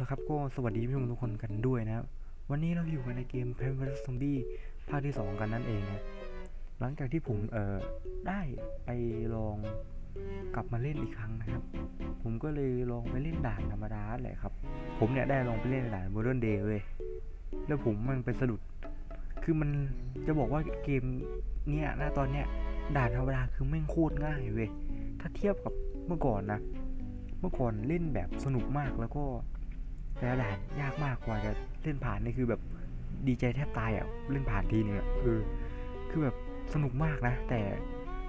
ละครับก็สวัสดีผู้ชมทุกคนกันด้วยนะครับวันนี้เราอยู่กันในเกม p l a n t vs Zombie ภาคที่ 2 กันนั่นเองนะหลังจากที่ผมเอ่อได้ไปลองกลับมาเล่นอีกครั้งนะครับ ผมก็เลยลองไปเล่นด่านธรรมดาแหละครับ ผมเนี่ยได้ลองไปเล่นด่าน Modern Day เว้ยแล้วผมมันไปสะดุด คือมันจะบอกว่าเกมเนี่ยน้าตอนเนี้ยด่านธรรมดาคือแม่โคตรง่ายเว้ยถ้าเทียบกับเมื่อก่อนนะ เมื่อก่อนเล่นแบบสนุกมากแล้วก็ แต่ละด่านยากมากกว่าจะเล่นผ่านนี่คือแบบดีใจแทบตายอะเล่นผ่านทีนึงอะเออคือแบบสนุกมากนะ แต่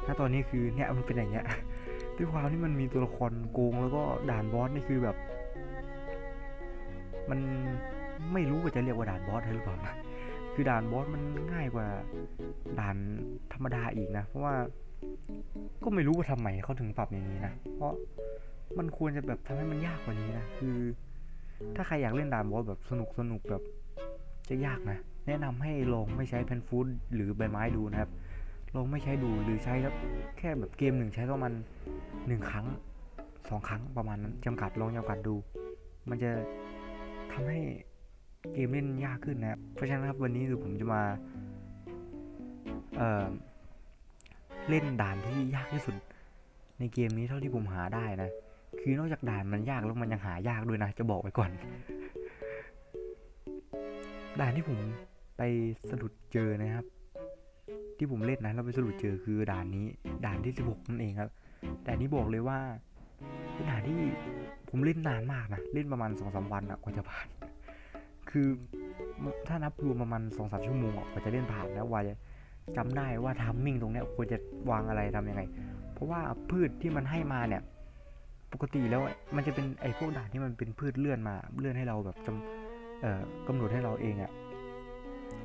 ถ้าตอนนี้คือเนี่ยมันเป็นอย่างเงี้ยด้วยความที่มันมีตัวละครโกงแล้วก็ด่านบอสนี่คือแบบ มันไม่รู้ว่าจะเรียกว่าด่านบอสได้หรือเปล่านะคือด่านบอสมันง่ายกว่าด่านธรรมดาอีกนะ เพราะว่าก็ไม่รู้ว่าทำไมเขาถึงปรับอย่างนี้นะ เพราะมันควรจะแบบทำให้มันยากกว่านี้นะ คือ ถ้าใครอยากเล่นด่านบอสแบบสนุกสนุกแบบจะยากนะ แนะนำให้ลองไม่ใช้แพนฟูดหรือใบไม้ดูนะครับ ลองไม่ใช้ดูหรือใช้แล้วแค่แบบเกมหนึ่งใช้ประมาณหนึ่งครั้งสองครั้งประมาณนั้นจำกัดลองจำกัดดู มันจะทำให้เกมเล่นยากขึ้นนะครับ เพราะฉะนั้นครับวันนี้คือผมจะมาเเล่นด่านที่ยากที่สุดในเกมนี้เท่าที่ผมหาได้นะ คือนอกจากด่านมันยากแล้วมันยังหายากด้วยนะ จะบอกไว้ก่อน ด่านที่ผมไปสะดุดเจอนะครับ ที่ผมเล่นนะแล้วไปสะดุดเจอคือด่านนี้ ด่านที่ 16 นั่นเองครับ แต่นี้บอกเลยว่าเป็นด่านที่ผมเล่นนานมากนะ เล่นประมาณสองสามวันอะกว่าจะผ่าน คือถ้านับรวมประมาณสองสามชั่วโมงอะกว่าจะเล่นผ่านแล้วว่าจะจำได้ว่าทามมิ่งตรงเนี้ยควรจะวางอะไรทำยังไง เพราะว่าพืชที่มันให้มาเนี่ย ปกติแล้วมันจะเป็นไอ้พวกด่านที่มันเป็นพืชเลื่อนมาเลื่อนให้เราแบบจำกำหนดให้เราเองอะ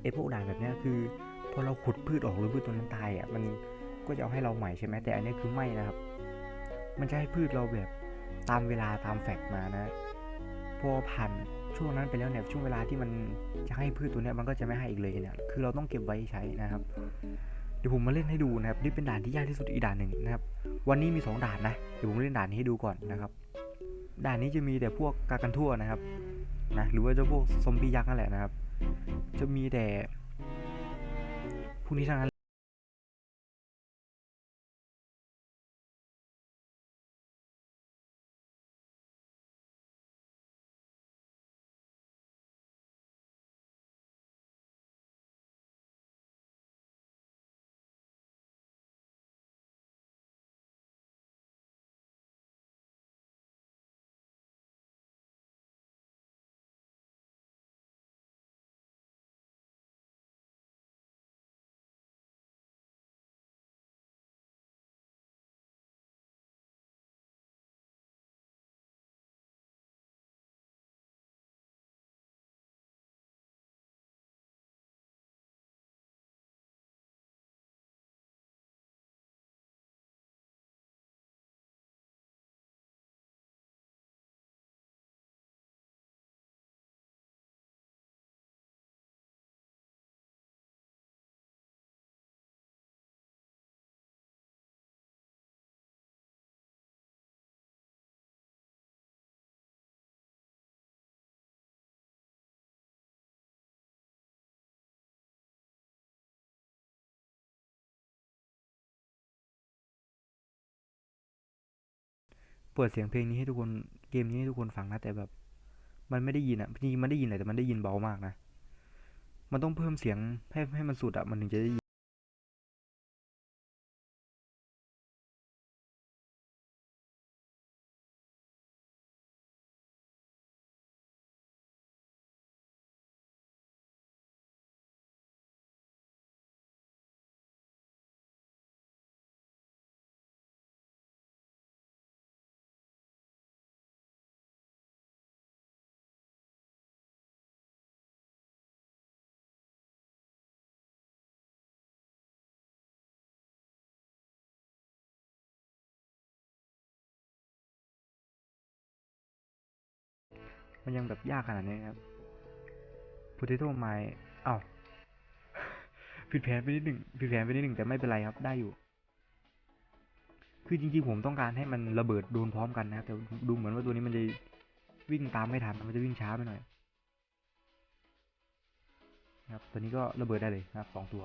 ไอ้พวกด่านแบบนี้คือพอเราขุดพืชออกหรือพืชตัวนั้นตายอะมันก็จะเอาให้เราใหม่ใช่ไหมแต่อันนี้คือไม่นะครับ มันจะให้พืชเราแบบตามเวลาตามแฟกมานะพอผ่านช่วงนั้นไปแล้วเนี่ยช่วงเวลาที่มันจะให้พืชตัวเนี้ยมันก็จะไม่ให้อีกเลยเนี่ยคือเราต้องเก็บไว้ใช้นะครับ เดี๋ยวผมมาเล่นให้ดูนะครับนี่เป็นด่านที่ยากที่สุดอีกด่านหนึ่งนะครับ วันนี้มี 2 ด่านนะ เดี๋ยวผมเล่นด่านนี้ให้ดูก่อนนะครับ ด่านนี้จะมีแต่พวกกากันทั่วนะครับนะหรือว่าจะพวกซอมบี้ยักษ์นั่นแหละนะครับ จะมีแต่พวกนี้ทั้งนั้น ปิดเสียงเพลงนี้ให้ทุกคนเกมนี้ให้ทุกคนฟังนะแต่แบบ มันไม่ได้ยินอะจริงๆมันได้ยินแหละแต่มันได้ยินเบามากนะ มันต้องเพิ่มเสียงให้ให้มันสุดอะมันถึงจะได้ยิน มันยังแบบยากขนาดนี้ครับ potato mine อ้าผิดแผนไปนิดหนึ่งผิดแผนไปนิดหนึ่งแต่ไม่เป็นไรครับได้อยู่ คือจริงๆผมต้องการให้มันระเบิดโดนพร้อมกันนะครับแต่ดูเหมือนว่าตัวนี้มันจะวิ่งตามไม่ทันมันจะวิ่งช้าไปหน่อยครับตัวนี้ก็ระเบิดได้เลยนะครับสองตัว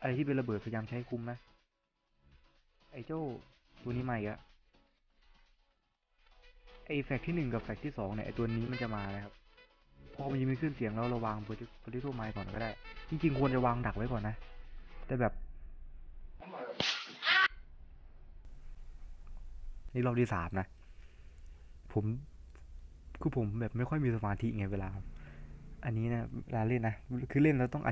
อะไรที่เป็นระเบิดพยายามใช้คุมนะไอ้เจ้าตัวนี้ใหม่อะ ไอแฟกที่หนึ่งกับแฟกที่สองเนี่ยไอตัวนี้มันจะมานะครับ พอมันยังไม่ขึ้นเสียงแล้วเราวางโปรโลิโทไมก่อนก็ได้ จริงๆ ควรจะวางดักไว้ก่อนนะ แต่แบบนี่รอบที่สามนะ ผมคือผมแบบไม่ค่อยมีสมาธิไงเวลา อันนี้นะเวลาเล่นนะ คือเล่นแล้วต้อง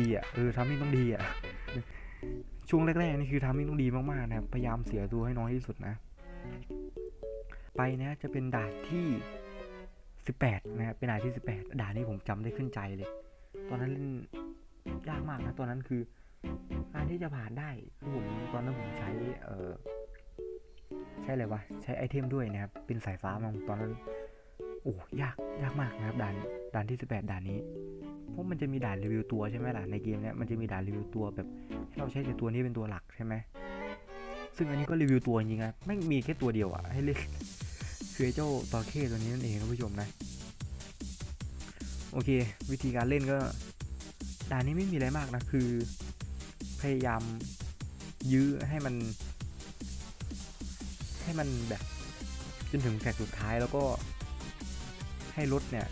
ดีอะเออทำมิ่งต้องดีอะช่วงแรกๆนี่คือทำมิ่งต้องดีมากๆนะครับพยายามเสียตัวให้น้อยที่สุดนะ ไปนะจะเป็นด่านที่สิบแปดนะครับเป็นด่านที่สิบแปดด่านนี้ผมจำได้ขึ้นใจเลย ตอนนั้นเล่นยากมากนะตอนนั้นคือการที่จะผ่านได้คือผมตอนนั้นผมใช้เออใช้อะไรวะใช้ไอเทมด้วยนะครับ เป็นสายฟ้ามาตอนนั้นโอ้ยากยากมากนะครับด่านด่านที่ 18 ด่านนี้ ราะมันจะมีด่านรีวิวตัวใช่ไหมล่ะในเกมเนี้ยมันจะมีด่านรีวิวตัวแบบให้เราใช้แต่ตัวนี้เป็นตัวหลักใช่ไหมซึ่งอันนี้ก็รีวิวตัวจริงๆนะไม่มีแค่ตัวเดียวอะให้เล่นคือเจ้าตอเคตัวนี้นั่นเองท่านผู้ชมนะโอเค วิธีการเล่นก็ด่านนี้ไม่มีอะไรมากนะคือ พยายามยื้อให้มัน ให้มันแบบจนถึงแฟกสุดท้ายแล้วก็ให้รถเนี่ย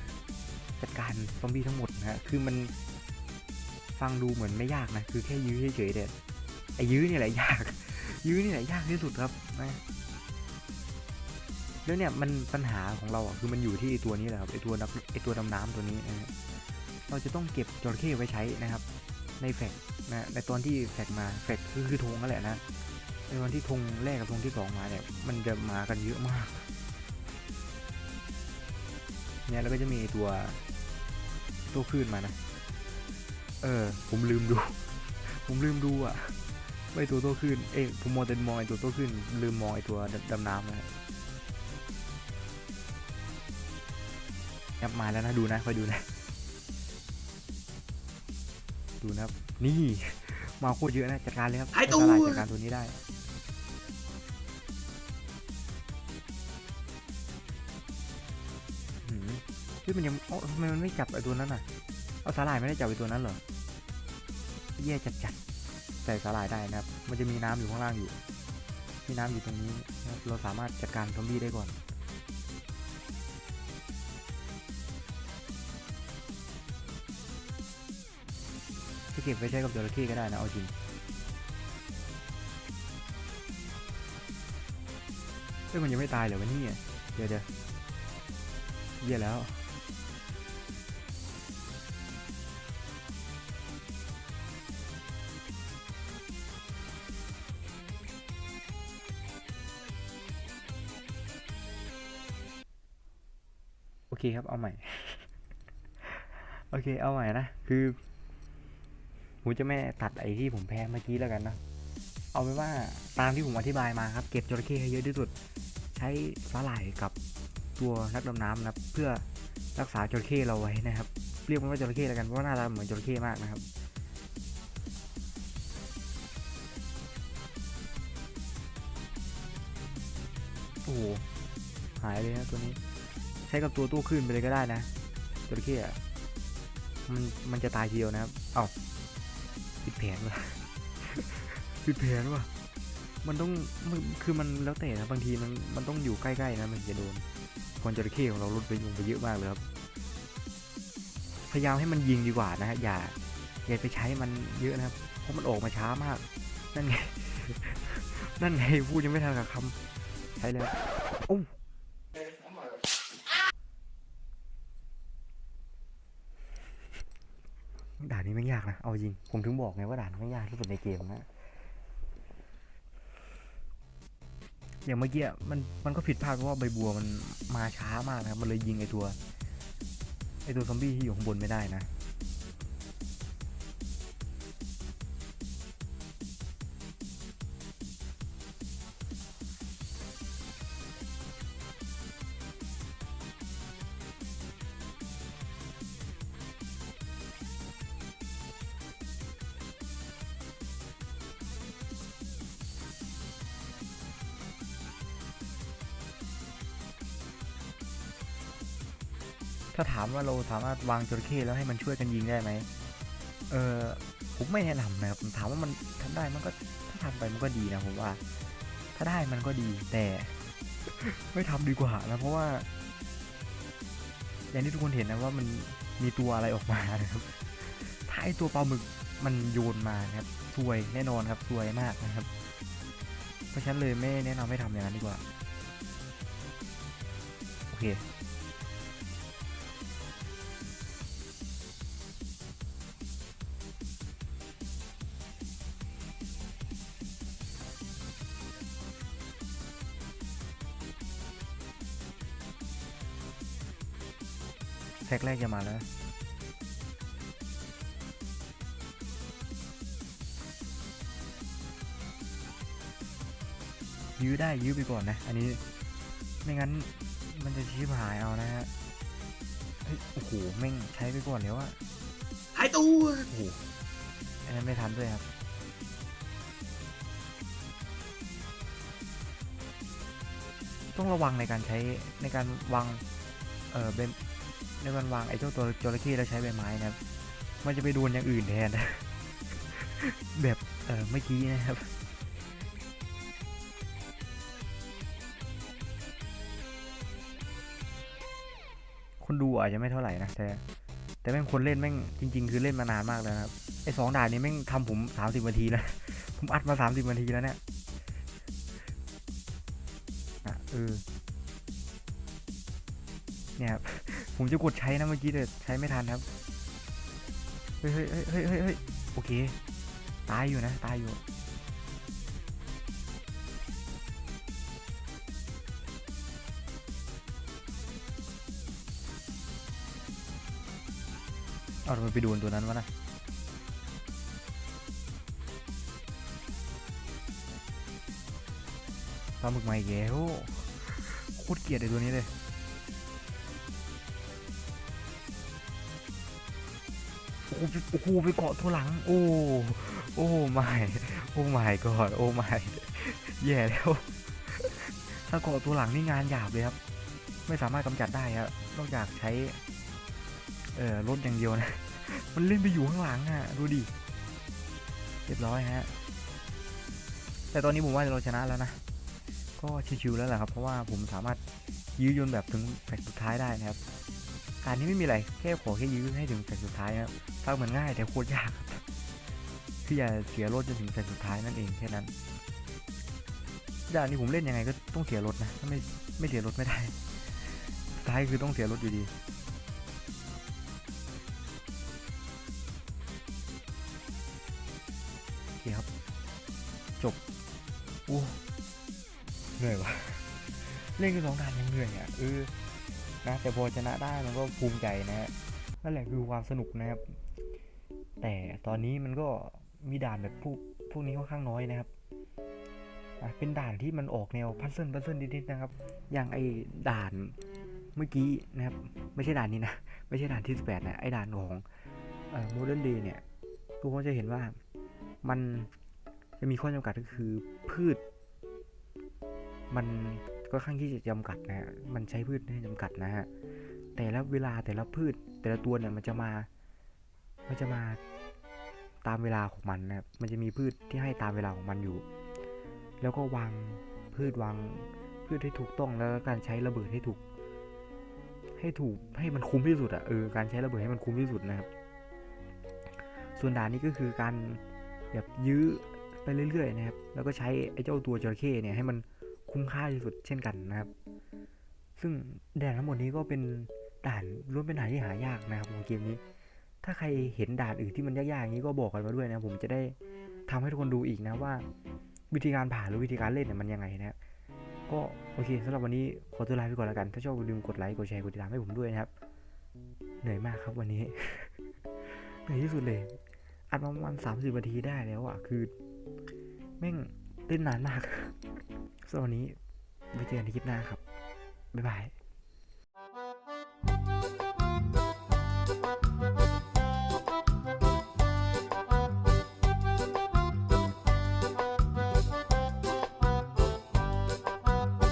จัดการซอมบี้ทั้งหมด ฮะ คือมันฟังดูเหมือนไม่ยากนะ คือแค่ยื้อเฉยๆเด็ดไอ้ยื้อนี่แหละยาก ยื้อนี่แหละยากที่สุดครับนะแล้วเนี่ยมันปัญหาของเราอะคือมันอยู่ที่ตัวนี้แหละครับไอตัวนักไอตัวดำน้ำตัวนี้นะฮะเราจะต้องเก็บจระเข้ไว้ใช้นะครับ ในแฟกนะในตอนที่แฟกมาแฟกคือคือธงนั่นแหละนะในวันที่ธงแรกกับธงที่สองมาเนี่ย มันจะมากันเยอะมากเนี่ยแล้วก็จะมีตัว ตัวคลื่นมานะ เออ ผมลืมดู ผมลืมดูอะว่าไอตัวโตัวคลื่นเอ้ยผมมองแต่มองไอตัวโตัวคลื่นลืมมองไอตัวดำน้ำนะยับมาแล้วนะ ดูนะคอยดูนะ ดูนะครับ นี่ มาโคตรเยอะนะ จัดการเลยครับหายตัวให้สลายจัดการตัวนี้ได้ มันยังโอ้ทำไมมันไม่จับไอตัวนั้นอะ เอาสาหร่ายไม่ได้จับไอตัวนั้นเหรอแย่จัดจัดๆใส่สาหร่ายได้นะครับ มันจะมีน้ำอยู่ข้างล่างอยู่ มีน้ำอยู่ตรงนี้นะเราสามารถจัดการซอมบี้ได้ก่อนจะเก็บไว้ใช้กับจระเข้ก็ได้นะเอาจริงเฮ้ยมันยังไม่ตายเหรอวะนี่เดี๋ยวเดี๋ยวเยี่ยแล้ว คครับ เอาใหม่ โอเค เอาใหม่นะ คือ ผมจะไม่ตัดไอ้ที่ผมแพ้เมื่อกี้แล้วกันนะ เอาเป็นว่าตามที่ผมอธิบายมาครับ เก็บจระเข้ให้เยอะที่สุด ใช้สาหร่ายกับตัวนักดำน้ำนะเพื่อรักษาจระเข้เราไว้นะครับ เรียกมันว่าจระเข้แล้วกันเพราะหน้าตาเหมือนจระเข้มากนะครับโอ้โหหายเลยนะตัวนี้ ช้กับตัวตู้ขึ้นไปเลยก็ได้นะจระเข้อะมันมันจะตายทีเดียวนะครับ เอ้าผิดแผนว่ะผิดแผนว่ะมันต้องมันคือมันแล้วแต่นะบางทีมันมันต้องอยู่ใกล้ๆนะมันจะโดนคนจระเข้ของเราลดไปลงไปเยอะมากเลยครับ พยายามให้มันยิงดีกว่านะฮะอย่าอย่าไปใช้มันเยอะนะครับ เพราะมันออกมาช้ามาก นั่นไง นั่นไงพูดยังไม่ทันกับคำใช้แล้วโอ้ ด่านนี้ไม่ยากนะ เอาจริง ผมถึงบอกไงว่าด่านไม่ยากที่สุดในเกมนะ อย่างเมื่อกี้มันมันก็ผิดพลาดเพราะว่าใบบัวมันมาช้ามากนะ มันเลยยิงไอตัวไอตัวซอมบี้ที่อยู่ข้างบนไม่ได้นะาถามว่าเราสามารถวางจระเข้แล้วให้มันช่วยกันยิงได้ไหมเออผมไม่แนะนำนะครับถามว่ามันทำได้มันก็ถ้าทำไปมันก็ดีนะผมว่า ถ้าได้มันก็ดีแต่ ไม่ทำดีกว่านะเพราะว่า อย่างที่ทุกคนเห็นนะว่ามันมีตัวอะไรออกมานะครับถ้าไอตัวปลาหมึกมันโยนมานะครับซวยแน่นอนครับซวยมากนะครับ เพราะฉะนั้นเลยไม่แนะนำให้ทำอย่างนั้นดีกว่า โอเค แท็กแรกจะมาแล้วยื้อได้ยื้อไปก่อนนะ อันนี้ ไม่งั้นมันจะชิบหายเอานะฮะ เฮ้ย โอ้โห แม่งใช้ไปก่อนแล้วอะหายตัวโอ้โหอันนั้นไม่ทันด้วยครับ ต้องระวังในการใช้ในการวาง เออเป็น ในการวางไอ้เจ้าตัวจระเข้แล้วใช้ใบไม้นะครับ มันจะไปโดนอย่างอื่นแทนนะแบบเออเมื่อกี้นะครับคนดูอาจจะไม่เท่าไหร่นะแต่แต่แม่งคนเล่นแม่งจริง ๆ คือเล่นมานานมากแล้วนะครับไอ้สองด่านนี้แม่งทำผมสามสิบนาทีแล้ว ผมอัดมาสามสิบนาทีแล้วเนี่ยอะเออเนี่ยครับ ผมจะกดใช้นะเมื่อกี้แต่ใช้ไม่ทันครับ เฮ้ยเฮ้ยเฮ้ยเฮ้ยเฮ้ยโอเค ตายอยู่นะ ตายอยู่ เอาทำไมไปโดนตัวนั้นวะนะปลาหมึกใหม่แก้วโคตรเกลียดไอ้ตัวนี้เลย โอ้โหไปเกาะตัวหลัง โอ้โอ้ไม่โอ้ไม่ก่อนโอ้ไม่แย่แล้ว ถ้าเกาะตัวหลังนี่งานหยาบเลยครับ ไม่สามารถกำจัดได้ครับนอกจากใช้เอ่อรถอย่างเดียวนะ มันเล่นไปอยู่ข้างหลังอะดูดิเรียบร้อยฮะ แต่ตอนนี้ผมว่าเราชนะแล้วนะ ก็ชิวๆแล้วแหละครับ เพราะว่าผมสามารถยื้อจนแบบถึงแฟกสุดท้ายได้นะครับ การนี้ไม่มีอะไรแค่ขอแค่ยื้อให้ถึงแฟกสุดท้ายนะครับฟังเหมือนง่ายแต่โคตรยากครับคืออย่าเสียรถจนถึงแฟกสุดท้ายนั่นเองแค่นั้นด่านนี้ผมเล่นยังไงก็ต้องเสียรถนะถ้าไม่ไม่เสียรถไม่ได้สุดท้ายคือต้องเสียรถอยู่ดีโอเคครับ จบโอ้เหนื่อยวะเล่นกันสองด่านยังเหนื่อยอะเออ นะแต่พอชนะได้มันก็ภูมิใจนะฮะนั่นแหละคือความสนุกนะครับ แต่ตอนนี้มันก็มีด่านแบบพวกพวกนี้ค่อนข้างน้อยนะครับเป็นด่านที่มันออกแนวพัซเซิลพัซเซิลนิดๆนะครับ อย่างไอ้ด่านเมื่อกี้นะครับ ไม่ใช่ด่านนี้นะ ไม่ใช่ด่านที่ 18 นะ ไอ้ด่านของโมเดิร์นเดย์เนี่ย ทุกคนจะเห็นว่ามันจะมีข้อจำกัดก็คือพืช มัน ก็ข้างที่จะจำกัดนะฮะมันใช้พืชให้จำกัดนะฮะแต่ละเวลาแต่ละพืชแต่ละตัวเนี่ยมันจะมา มันจะมาตามเวลาของมันนะครับมันจะมีพืชที่ให้ตามเวลาของมันอยู่ แล้วก็วางพืชวางพืชให้ถูกต้องแล้วก็การใช้ระเบิดให้ถูก ให้ถูกให้มันคุ้มที่สุดอะเออการใช้ระเบิดให้มันคุ้มที่สุดนะครับ ส่วนด่านนี้ก็คือการแบบยื้อไปเรื่อยๆนะครับ แล้วก็ใช้ไอ้เจ้าตัวจระเข้เนี่ยให้มัน คุ้มค่าที่สุดเช่นกันนะครับ ซึ่งแดนทั้งหมดนี้ก็เป็นด่านล้วนเป็นด่านที่หายากนะครับของเกมนี้ ถ้าใครเห็นด่านอื่นที่มันยากๆอย่างนี้ก็บอกกันมาด้วยนะ ผมจะได้ทำให้ทุกคนดูอีกนะว่า วิธีการผ่านหรือวิธีการเล่นเนี่ยมันยังไงนะครับก็โอเคสำหรับวันนี้ขอตัวลาไปก่อนแล้วกัน ถ้าชอบอย่าลืมกดไลค์กดแชร์กดติดตามให้ผมด้วยนะครับ เหนื่อยมากครับวันนี้ เหนื่อยที่สุดเลย อัดมาประมาณสามสิบนาทีได้แล้วอะคือแม่ง เล่นนานมากสำหรับวันนี้ไว้เจอกันในคลิปหน้าครับ บ๊ายบาย